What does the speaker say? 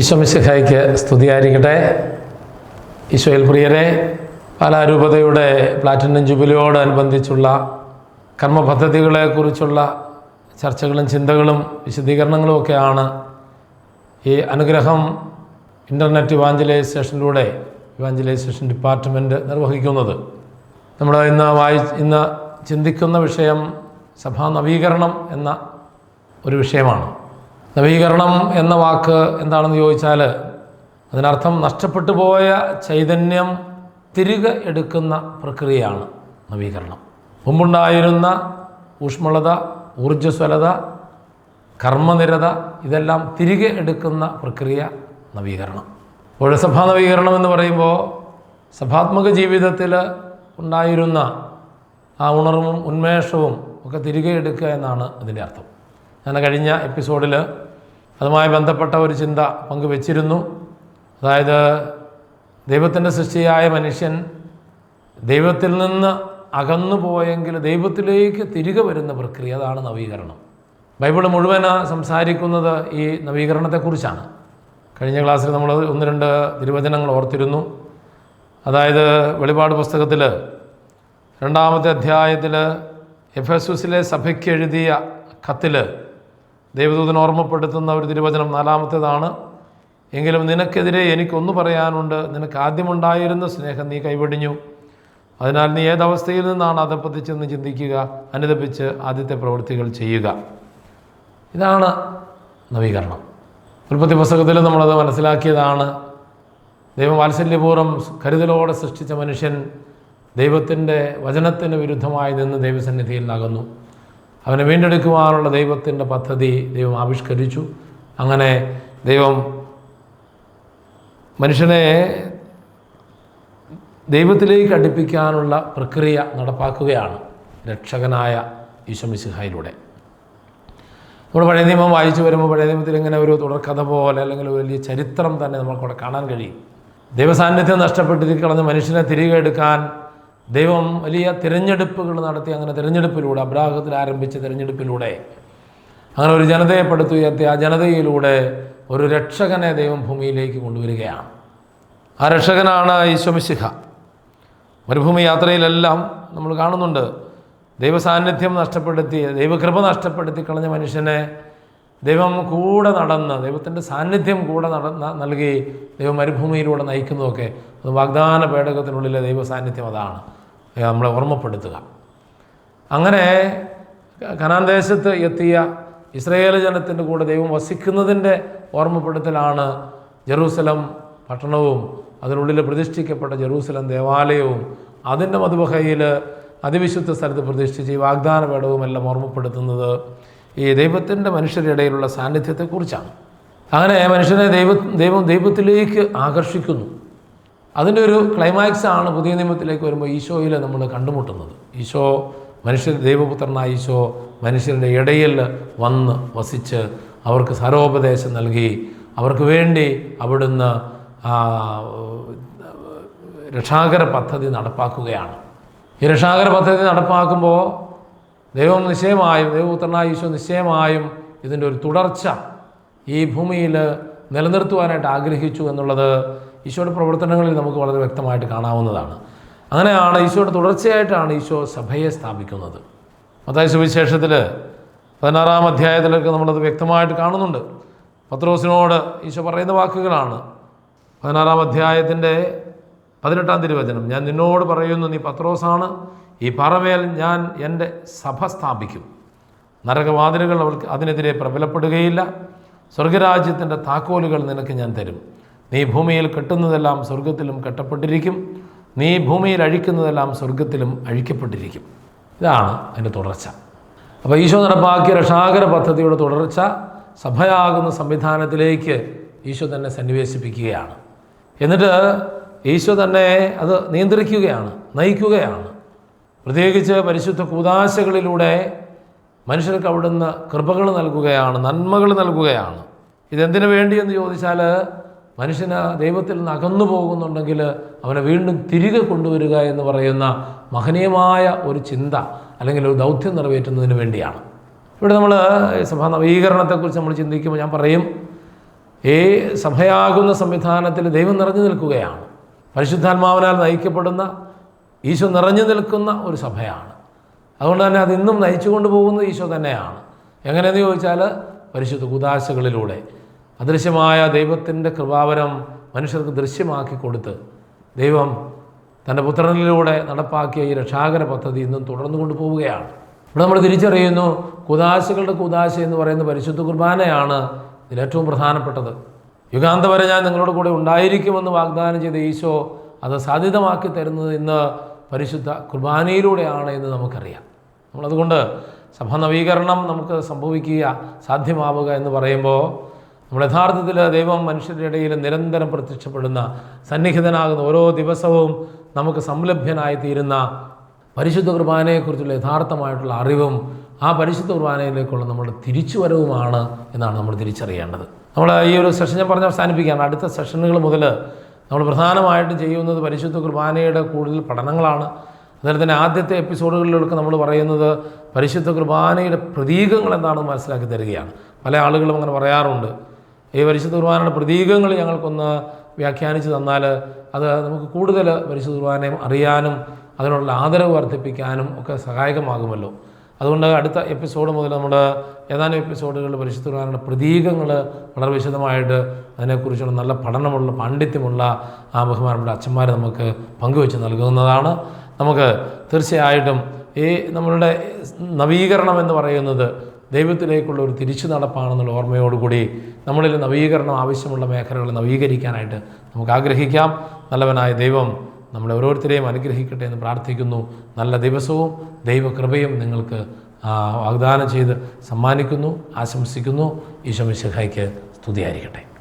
ഈശോമിശിഹായ്ക്ക് സ്തുതിയായിരിക്കട്ടെ. ഈശോയിൽ പ്രിയരെ പാലാരൂപതയുടെ പ്ലാറ്റിനം ജൂബിലിയോടനുബന്ധിച്ചുള്ള കർമ്മ പദ്ധതികളെക്കുറിച്ചുള്ള ചർച്ചകളും ചിന്തകളും വിശദീകരണങ്ങളും ഒക്കെയാണ് ഈ അനുഗ്രഹം ഇന്റർനെറ്റ് ഇവാഞ്ചലൈസേഷനിലൂടെ ഇവാഞ്ചലൈസേഷൻ ഡിപ്പാർട്ട്മെന്റ് നിർവഹിക്കുന്നത്. നമ്മൾ ഇന്ന് വായി ഇന്ന് ചിന്തിക്കുന്ന വിഷയം സഭാ നവീകരണം എന്ന ഒരു വിഷയമാണ്. നവീകരണം എന്ന വാക്ക് എന്താണെന്ന് ചോദിച്ചാൽ അതിനർത്ഥം നഷ്ടപ്പെട്ടു പോയ ചൈതന്യം തിരികെ എടുക്കുന്ന പ്രക്രിയയാണ് നവീകരണം. മുമ്പുണ്ടായിരുന്ന ഊഷ്മളത ഊർജസ്വലത കർമ്മനിരത ഇതെല്ലാം തിരികെ എടുക്കുന്ന പ്രക്രിയ നവീകരണം. പുഴസഭാ സഭാ നവീകരണം എന്ന് പറയുമ്പോൾ സഭാത്മക ജീവിതത്തിൽ ഉണ്ടായിരുന്ന ആ ഉണർവും ഉന്മേഷവും ഒക്കെ തിരികെ എടുക്കുക എന്നാണ് അതിന്റെ അർത്ഥം. ഞാൻ കഴിഞ്ഞ എപ്പിസോഡിൽ അതുമായി ബന്ധപ്പെട്ട ഒരു ചിന്ത പങ്കുവച്ചിരുന്നു. അതായത് ദൈവത്തിന്റെ സൃഷ്ടിയായ മനുഷ്യൻ ദൈവത്തിൽ നിന്ന് അകന്നു പോയെങ്കിൽ ദൈവത്തിലേക്ക് തിരികെ വരുന്ന പ്രക്രിയ അതാണ് നവീകരണം. ബൈബിൾ മുഴുവൻ സംസാരിക്കുന്നത് ഈ നവീകരണത്തെക്കുറിച്ചാണ്. കഴിഞ്ഞ ക്ലാസ്സിൽ നമ്മൾ ഒന്ന് രണ്ട് തിരുവചനങ്ങൾ ഓർത്തിരുന്നു. അതായത് വെളിപാട് പുസ്തകത്തിൽ രണ്ടാമത്തെ അധ്യായത്തിൽ എഫ് എസ് എസിലെ സഭയ്ക്ക് എഴുതിയ കത്തിൽ ദൈവദൂതൻ ഓർമ്മപ്പെടുത്തുന്ന ഒരു തിരുവചനം നാലാമത്തേതാണ്. എങ്കിലും നിനക്കെതിരെ എനിക്കൊന്നു പറയാനുണ്ട്. നിനക്ക് ആദ്യമുണ്ടായിരുന്ന സ്നേഹം നീ കൈവടിഞ്ഞു. അതിനാൽ നീ ഏതവസ്ഥയിൽ നിന്നാണ് അതപ്പത്തിച്ചെന്ന് ചിന്തിക്കുക. അനുദപിച്ച് ആദ്യത്തെ പ്രവൃത്തികൾ ചെയ്യുക. ഇതാണ് നവീകരണം. ഉൽപ്പത്തി പുസ്തകത്തിൽ നമ്മളത് മനസ്സിലാക്കിയതാണ്. ദൈവം വാത്സല്യപൂർവം കരുതലോടെ സൃഷ്ടിച്ച മനുഷ്യൻ ദൈവത്തിന്റെ വചനത്തിന് വിരുദ്ധമായി നിന്ന് ദൈവസന്നിധിയിൽ നകന്നു. അവനെ വീണ്ടെടുക്കുവാനുള്ള ദൈവത്തിന്റെ പദ്ധതി ദൈവം ആവിഷ്കരിച്ചു. അങ്ങനെ ദൈവം മനുഷ്യനെ ദൈവത്തിലേക്ക് അടുപ്പിക്കാനുള്ള പ്രക്രിയ നടപ്പാക്കുകയാണ് രക്ഷകനായ ഈശ്വമിസിഹായിലൂടെ നമ്മൾ പഴയ നിയമം വായിച്ചു വരുമ്പോൾ പഴയ നിയമത്തിൽ ഇങ്ങനെ ഒരു തുടർക്കഥ പോലെ അല്ലെങ്കിൽ ഒരു വലിയ ചരിത്രം തന്നെ നമുക്കവിടെ കാണാൻ കഴിയും. ദൈവസാന്നിധ്യം നഷ്ടപ്പെട്ടിരിക്കുന്ന മനുഷ്യനെ തിരികെ എടുക്കാൻ ദൈവം വലിയ തിരഞ്ഞെടുപ്പുകൾ നടത്തി അങ്ങനെ തിരഞ്ഞെടുപ്പിലൂടെ അബ്രാഹത്തിൽ ആരംഭിച്ച തിരഞ്ഞെടുപ്പിലൂടെ അങ്ങനെ ഒരു ജനതയെ പടുത്തുയർത്തി ആ ജനതയിലൂടെ ഒരു രക്ഷകനെ ദൈവം ഭൂമിയിലേക്ക് കൊണ്ടുവരികയാണ്. ആ രക്ഷകനാണ് ഈശ്വമിശിഖ മരുഭൂമി യാത്രയിലെല്ലാം നമ്മൾ കാണുന്നുണ്ട്. ദൈവസാന്നിധ്യം നഷ്ടപ്പെടുത്തി ദൈവകൃപ നഷ്ടപ്പെടുത്തി കളഞ്ഞ മനുഷ്യനെ ദൈവം കൂടെ നടന്ന് ദൈവത്തിന്റെ സാന്നിധ്യം കൂടെ നടന്ന നൽകി ദൈവം മരുഭൂമിയിലൂടെ നയിക്കുന്നതൊക്കെ അത് വാഗ്ദാന പേടകത്തിനുള്ളിലെ ദൈവസാന്നിധ്യം അതാണ്. നമ്മളെ ഓർമ്മപ്പെടുത്തുക. അങ്ങനെ കനാൻ ദേശത്ത് എത്തിയ ഇസ്രയേൽ ജനത്തിന്റെ കൂടെ ദൈവം വസിക്കുന്നതിന്റെ ഓർമ്മപ്പെടുത്തലാണ് ജെറൂസലം പട്ടണവും അതിനുള്ളിൽ പ്രതിഷ്ഠിക്കപ്പെട്ട ജെറൂസലം ദേവാലയവും അതിന്റെ മധുബഹയിൽ അതിവിശുദ്ധ സ്ഥലത്ത് പ്രതിഷ്ഠിച്ച് ഈ വാഗ്ദാന പേടവും എല്ലാം ഓർമ്മപ്പെടുത്തുന്നത് ഈ ദൈവത്തിന്റെ മനുഷ്യരുടെ സാന്നിധ്യത്തെക്കുറിച്ചാണ്. അങ്ങനെ മനുഷ്യനെ ദൈവ ദൈവം ദൈവത്തിലേക്ക് ആകർഷിക്കുന്നു. അതിന്റെ ഒരു ക്ലൈമാക്സ് ആണ് പുതിയ നിയമത്തിലേക്ക് വരുമ്പോൾ ഈശോയിൽ നമ്മൾ കണ്ടുമുട്ടുന്നത്. ഈശോ മനുഷ്യർ ദൈവപുത്രനായ ഈശോ മനുഷ്യരുടെ ഇടയിൽ വന്ന് വസിച്ച് അവർക്ക് സരോപദേശം നൽകി അവർക്ക് വേണ്ടി അവിടുന്ന് രക്ഷാകര പദ്ധതി നടപ്പാക്കുകയാണ്. ഈ രക്ഷാകര പദ്ധതി നടപ്പാക്കുമ്പോൾ ദൈവം നിശ്ചയമായും ദൈവപുത്രനായ ഈശോ നിശ്ചയമായും ഇതിന്റെ ഒരു തുടർച്ച ഈ ഭൂമിയിൽ നിലനിർത്തുവാനായിട്ട് ആഗ്രഹിച്ചു എന്നുള്ളത് ഈശോയുടെ പ്രവർത്തനങ്ങളിൽ നമുക്ക് വളരെ വ്യക്തമായിട്ട് കാണാവുന്നതാണ്. അങ്ങനെയാണ് ഈശോയുടെ തുടർച്ചയായിട്ടാണ് ഈശോ സഭയെ സ്ഥാപിക്കുന്നത്. മത്തായ സുവിശേഷത്തിൽ പതിനാറാം അധ്യായത്തിലൊക്കെ നമ്മളത് വ്യക്തമായിട്ട് കാണുന്നുണ്ട്. പത്രോസിനോട് ഈശോ പറയുന്ന വാക്കുകളാണ്. പതിനാറാം അധ്യായത്തിന്റെ പതിനെട്ടാം തിരുവചനം ഞാൻ നിന്നോട് പറയുന്നു നീ പത്രോസാണ്. ഈ പറമേൽ ഞാൻ എന്റെ സഭ സ്ഥാപിക്കും. നരകവാതിലുകൾ അവൾക്ക് അതിനെതിരെ പ്രബലപ്പെടുകയില്ല. സ്വർഗരാജ്യത്തിന്റെ താക്കോലുകൾ നിനക്ക് ഞാൻ തരും. നീ ഭൂമിയിൽ കെട്ടുന്നതെല്ലാം സ്വർഗത്തിലും കെട്ടപ്പെട്ടിരിക്കും. നീ ഭൂമിയിൽ അഴിക്കുന്നതെല്ലാം സ്വർഗത്തിലും അഴിക്കപ്പെട്ടിരിക്കും. ഇതാണ് അതിന്റെ തുടർച്ച. അപ്പോൾ ഈശോ നടപ്പാക്കിയ രക്ഷാകര പദ്ധതിയുടെ തുടർച്ച സഭയാകുന്ന സംവിധാനത്തിലേക്ക് ഈശോ തന്നെ സന്നിവേശിപ്പിക്കുകയാണ്. എന്നിട്ട് ഈശോ തന്നെ അത് നിയന്ത്രിക്കുകയാണ് നയിക്കുകയാണ്. പ്രത്യേകിച്ച് പരിശുദ്ധ കൂതാശകളിലൂടെ മനുഷ്യർക്ക് അവിടുന്ന് കൃപകൾ നൽകുകയാണ് നന്മകൾ നൽകുകയാണ്. ഇതെന്തിനു വേണ്ടിയെന്ന് ചോദിച്ചാൽ മനുഷ്യന് ദൈവത്തിൽ നിന്ന് അകന്നു പോകുന്നുണ്ടെങ്കിൽ അവനെ വീണ്ടും തിരികെ കൊണ്ടുവരിക എന്ന് പറയുന്ന മഹനീയമായ ഒരു ചിന്ത അല്ലെങ്കിൽ ഒരു ദൗത്യം നിറവേറ്റുന്നതിന് വേണ്ടിയാണ്. ഇവിടെ നമ്മൾ സഭാ നവീകരണത്തെക്കുറിച്ച് നമ്മൾ ചിന്തിക്കുമ്പോൾ ഞാൻ പറയും ഈ സഭയാകുന്ന സംവിധാനത്തിൽ ദൈവം നിറഞ്ഞു നിൽക്കുകയാണ്. പരിശുദ്ധാത്മാവിനാൽ നയിക്കപ്പെടുന്ന ഈശോ നിറഞ്ഞു നിൽക്കുന്ന ഒരു സഭയാണ്. അതുകൊണ്ട് തന്നെ അത് ഇന്നും നയിച്ചു കൊണ്ടുപോകുന്നത് ഈശോ തന്നെയാണ്. എങ്ങനെയെന്ന് ചോദിച്ചാൽ പരിശുദ്ധ കുദാശകളിലൂടെ. അദൃശ്യമായ ദൈവത്തിന്റെ കൃപാവരം മനുഷ്യർക്ക് ദൃശ്യമാക്കി കൊടുത്ത് ദൈവം തന്റെ പുത്രനിലൂടെ നടപ്പാക്കിയ ഈ രക്ഷാകര പദ്ധതി ഇന്നും തുടർന്നു കൊണ്ടുപോവുകയാണ്. ഇവിടെ നമ്മൾ തിരിച്ചറിയുന്നു കുദാശകളുടെ കുദാശ എന്ന് പറയുന്ന പരിശുദ്ധ കുർബാനയാണ് ഇതിലേറ്റവും പ്രധാനപ്പെട്ടത്. യുഗാന്ത വരെ ഞാൻ നിങ്ങളുടെ കൂടെ ഉണ്ടായിരിക്കുമെന്ന് വാഗ്ദാനം ചെയ്ത ഈശോ അത് സാധ്യതമാക്കി തരുന്നത് ഇന്ന് പരിശുദ്ധ കുർബാനയിലൂടെയാണ് എന്ന് നമുക്കറിയാം. നമ്മളതുകൊണ്ട് സഭ നവീകരണം നമുക്ക് സംഭവിക്കുക സാധ്യമാവുക എന്ന് പറയുമ്പോൾ നമ്മൾ യഥാർത്ഥത്തിൽ ദൈവം മനുഷ്യരുടെ ഇടയിൽ നിരന്തരം പ്രത്യക്ഷപ്പെടുന്ന സന്നിഹിതനാകുന്ന ഓരോ ദിവസവും നമുക്ക് സംലഭ്യനായി തീരുന്ന പരിശുദ്ധ കുർബാനയെക്കുറിച്ചുള്ള യഥാർത്ഥമായിട്ടുള്ള അറിവും ആ പരിശുദ്ധ കുർബാനയിലേക്കുള്ള നമ്മുടെ തിരിച്ചുവരവുമാണ് എന്നാണ് നമ്മൾ തിരിച്ചറിയേണ്ടത്. നമ്മൾ ഈ ഒരു സെഷൻ ഞാൻ പറഞ്ഞ് അവസാനിപ്പിക്കുകയാണ്. അടുത്ത സെഷനുകൾ മുതൽ നമ്മൾ പ്രധാനമായിട്ടും ചെയ്യുന്നത് പരിശുദ്ധ കുർബാനയുടെ കൂടുതൽ പഠനങ്ങളാണ്. അതുപോലെ തന്നെ ആദ്യത്തെ എപ്പിസോഡുകളിലൊക്കെ നമ്മൾ പറയുന്നത് പരിശുദ്ധ കുർബാനയുടെ പ്രതീകങ്ങൾ എന്താണെന്ന് മനസ്സിലാക്കി തരികയാണ്. പല ആളുകളും അങ്ങനെ പറയാറുണ്ട്. ഈ പരിശുദ്ധ കുർബാനയുടെ പ്രതീകങ്ങൾ ഞങ്ങൾക്കൊന്ന് വ്യാഖ്യാനിച്ച് തന്നാൽ അത് നമുക്ക് കൂടുതൽ പരിശുദ്ധ കുർബാനയും അറിയാനും അതിനുള്ള ആദരവ് വർദ്ധിപ്പിക്കാനും ഒക്കെ സഹായകമാകുമല്ലോ. അതുകൊണ്ട് അടുത്ത എപ്പിസോഡ് മുതൽ നമ്മൾ ഏതാനും എപ്പിസോഡുകളിൽ പരിശുദ്ധ കുർബാനയുടെ പ്രതീകങ്ങൾ വളരെ വിശദമായിട്ട് അതിനെക്കുറിച്ചുള്ള നല്ല പഠനമുള്ള പാണ്ഡിത്യമുള്ള ആ ബഹുമാനപ്പെട്ട അച്ഛന്മാർ നമുക്ക് പങ്കുവെച്ച് നൽകുന്നതാണ്. നമുക്ക് തീർച്ചയായിട്ടും ഈ നമ്മളുടെ നവീകരണം എന്ന് പറയുന്നത് ദൈവത്തിലേക്കുള്ള ഒരു തിരിച്ചു നടപ്പാണെന്നുള്ള ഓർമ്മയോടുകൂടി നമ്മളിൽ നവീകരണം ആവശ്യമുള്ള മേഖലകൾ നവീകരിക്കാനായിട്ട് നമുക്ക് ആഗ്രഹിക്കാം. നല്ലവനായ ദൈവം നമ്മളെ ഓരോരുത്തരെയും അനുഗ്രഹിക്കട്ടെ എന്ന് പ്രാർത്ഥിക്കുന്നു. നല്ല ദിവസവും ദൈവകൃപയും നിങ്ങൾക്ക് വാഗ്ദാനം ചെയ്ത് സമ്മാനിക്കുന്നു ആശംസിക്കുന്നു. ഈശോ മിശിഹായ്ക്ക് സ്തുതിയായിരിക്കട്ടെ.